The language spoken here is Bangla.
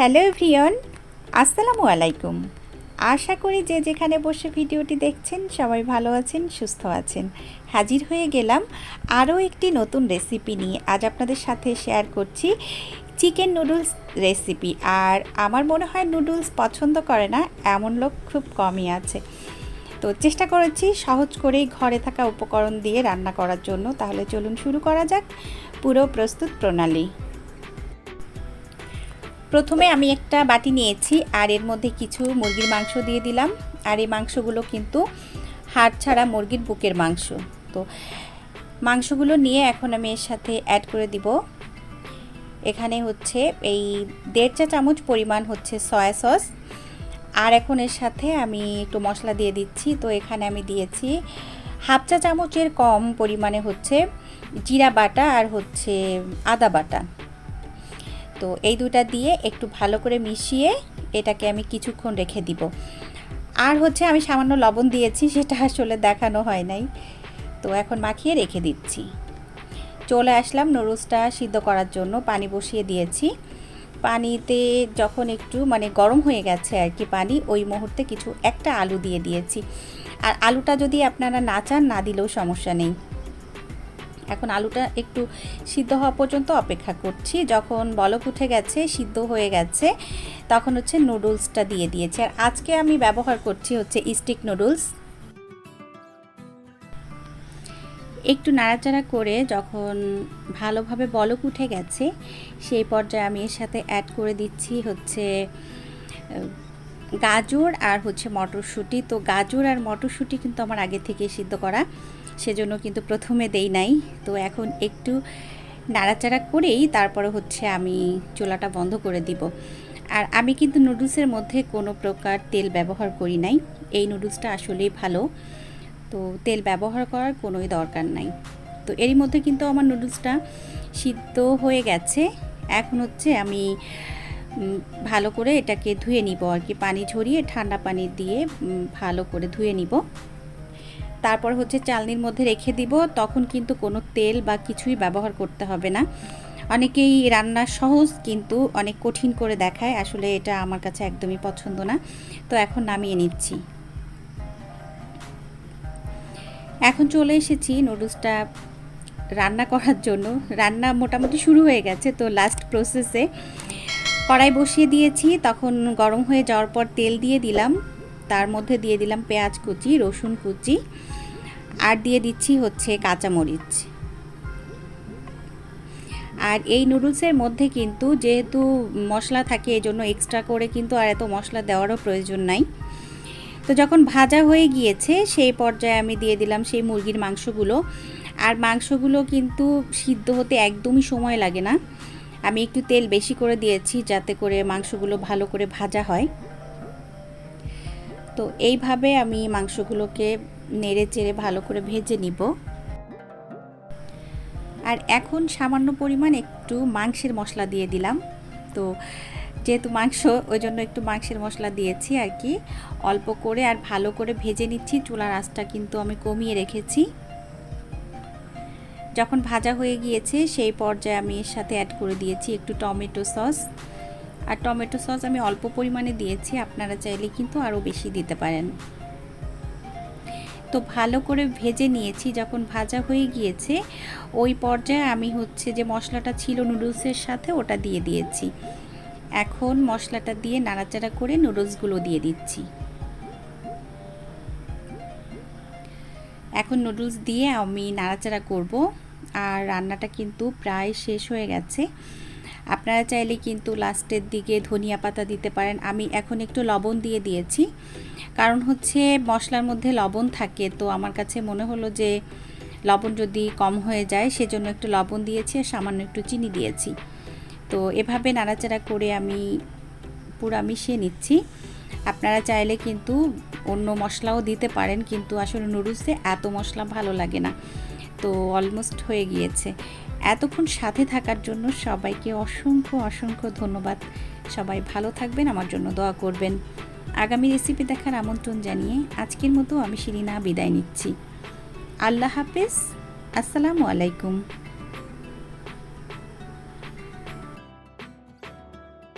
হ্যালো এভরিওন আসসালামু আলাইকুম। আশা করি যে যেখানে বসে ভিডিওটি দেখছেন, সবাই ভালো আছেন, সুস্থ আছেন। হাজির হয়ে গেলাম আরও একটি নতুন রেসিপি নিয়ে। আজ আপনাদের সাথে শেয়ার করছি চিকেন নুডলস রেসিপি। আর আমার মনে হয় নুডলস পছন্দ করে না, এমন লোক খুব কমই আছে। তো চেষ্টা করেছি সহজ করেই ঘরে থাকা উপকরণ দিয়ে রান্না করার জন্য। তাহলে চলুন শুরু করা যাক। পুরো প্রস্তুত প্রণালী। প্রথমে আমি একটা বাটি নিয়েছি, আর এর মধ্যে কিছু মুরগির মাংস দিয়ে দিলাম। আর এই মাংসগুলো কিন্তু হাড় ছাড়া মুরগির বুকের মাংস। তো মাংসগুলো নিয়ে এখন আমি এর সাথে অ্যাড করে দিব। এখানে হচ্ছে এই দেড় চা চামচ পরিমাণ হচ্ছে সয়া সস আর এখন এর সাথে আমি একটু মশলা দিয়ে দিচ্ছি। তো এখানে আমি দিয়েছি হাফ চা চামচের কম পরিমাণে হচ্ছে জিরা বাটা আর হচ্ছে আদা বাটা। তো এই দুটা দিয়ে একটু ভালো করে মিশিয়ে এটাকে আমি কিছুক্ষণ রেখে দিব। আর হচ্ছে আমি সামান্য লবণ দিয়েছি, সেটা আসলে দেখানো হয় নাই। তো এখন মাখিয়ে রেখে দিচ্ছি। চলে আসলাম নুডলসটা সিদ্ধ করার জন্য, পানি বসিয়ে দিয়েছি। পানিতে যখন একটু মানে গরম হয়ে গেছে আর কি পানি, ওই মুহূর্তে কিছু একটা আলু দিয়ে দিয়েছি। আর আলুটা যদি আপনারা না চান, না দিলেও সমস্যা নেই। এখন আলুটা একটু সিদ্ধ হওয়া পর্যন্ত অপেক্ষা করছি। যখন বলক উঠে গেছে, সিদ্ধ হয়ে গেছে, তখন হচ্ছে নুডলসটা দিয়ে দিয়েছি। আর আজকে আমি ব্যবহার করছি হচ্ছে স্টিক নুডলস। একটু নাড়াচাড়া করে যখন ভালোভাবে বলক উঠে গেছে, সেই পর্যায়ে আমি এর সাথে অ্যাড করে দিচ্ছি হচ্ছে গাজর আর হচ্ছে মটরশুঁটি। তো গাজর আর মটরশুঁটি কিন্তু আমার আগে থেকে সিদ্ধ করা। সেজন্য কিন্তু প্রথমে দেই নাই। তো এখন একটু নাড়াচাড়া করেই তারপরে হচ্ছে আমি চুলাটা বন্ধ করে দিব। আর আমি কিন্তু নুডলসের মধ্যে কোনো প্রকার তেল ব্যবহার করি নাই। এই নুডলসটা আসলেই ভালো। তো তেল ব্যবহার করার কোনোই দরকার নাই। তো এরই মধ্যে কিন্তু আমার নুডলসটা সিদ্ধ হয়ে গেছে। এখন হচ্ছে আমি ভালো করে এটাকে ধুয়ে নিব আর কি। পানি ঝরিয়ে ঠান্ডা পানি দিয়ে ভালো করে ধুয়ে নিব। তারপর হচ্ছে চালনির মধ্যে রেখে দিব। তখন কিন্তু কোনো তেল বা কিছুই ব্যবহার করতে হবে না। অনেকেই রান্না সহজ কিন্তু অনেক কঠিন করে দেখায়। আসলে এটা আমার কাছে একদমই পছন্দ না। তো এখন নামিয়ে নিচ্ছি। এখন চলে এসেছি নুডলসটা রান্না করার জন্য। রান্না মোটামুটি শুরু হয়ে গেছে তো লাস্ট প্রসেসে কড়াই বসিয়ে দিয়েছি, তখন গরম হয়ে যাওয়ার পর তেল দিয়ে দিলাম। তার মধ্যে দিয়ে দিলাম পেঁয়াজ কুচি, রসুন কুচি, আর দিয়ে দিচ্ছি হচ্ছে কাঁচামরিচ। আর এই নুডলসের মধ্যে কিন্তু যেহেতু মশলা থাকে, এই জন্য এক্সট্রা করে কিন্তু আর এত মশলা দেওয়ারও প্রয়োজন নাই। তো যখন ভাজা হয়ে গিয়েছে, সেই পর্যায়ে আমি দিয়ে দিলাম সেই মুরগির মাংসগুলো। আর মাংসগুলো কিন্তু সিদ্ধ হতে একদমই সময় লাগে না। আমি একটু তেল বেশি করে দিয়েছি যাতে করে মাংসগুলো ভালো করে ভাজা হয়। তো এইভাবে আমি মাংসগুলোকে নেড়ে চেড়ে ভালো করে ভেজে নিব। আর এখন সামান্য পরিমাণ একটু মাংসের মশলা দিয়ে দিলাম। তো যেহেতু মাংস, ওই জন্য একটু মাংসের মশলা দিয়েছি আর কি। অল্প করে আর ভালো করে ভেজে নিচ্ছি। চুলার আঁচটা কিন্তু আমি কমিয়ে রেখেছি। যখন ভাজা হয়ে গিয়েছে, সেই পর্যায়ে আমি এর সাথে অ্যাড করে দিয়েছি একটু টমেটো সস। আর টমেটো সস আমি অল্প পরিমাণে দিয়েছি, আপনারা চাইলে কিন্তু আরও বেশি দিতে পারেন। তো ভালো করে ভেজে নিয়েছি, যখন ভাজা হয়ে গিয়েছে, ওই পর্যায়ে আমি হচ্ছে যে মশলাটা ছিল নুডলসের সাথে ওটা দিয়ে দিয়েছি। এখন মশলাটা দিয়ে নাড়াচাড়া করে নুডলসগুলো দিয়ে দিচ্ছি। এখন নুডলস দিয়ে আমি নাড়াচাড়া করব। আর রান্নাটা কিন্তু প্রায় শেষ হয়ে গেছে। আপনারা চাইলে কিন্তু লাস্টের দিকে ধনিয়া পাতা দিতে পারেন। আমি এখন একটু লবণ দিয়ে দিয়েছি। কারণ হচ্ছে মশলার মধ্যে লবণ থাকে। তো আমার কাছে মনে হলো যে লবণ যদি কম হয়ে যায়, সেজন্য একটু লবণ দিয়েছি আর সামান্য একটু চিনি দিয়েছি। তো এভাবে নাড়াচাড়া করে আমি পুরা মিশিয়ে নিচ্ছি। আপনারা চাইলে কিন্তু অন্য মশলাও দিতে পারেন, কিন্তু আসলে নুডলসে এত মশলা ভালো লাগে না। তো অলমোস্ট হয়ে গিয়েছে। এতক্ষণ সাথে থাকার জন্য সবাইকে অসংখ্য অসংখ্য ধন্যবাদ। সবাই ভালো থাকবেন, আমার জন্য দোয়া করবেন। আগামী রেসিপি দেখার আমন্ত্রণ জানিয়ে আজকের মতো আমি শিরিনা বিদায় নিচ্ছি। আল্লাহ হাফেজ, আসসালামু আলাইকুম।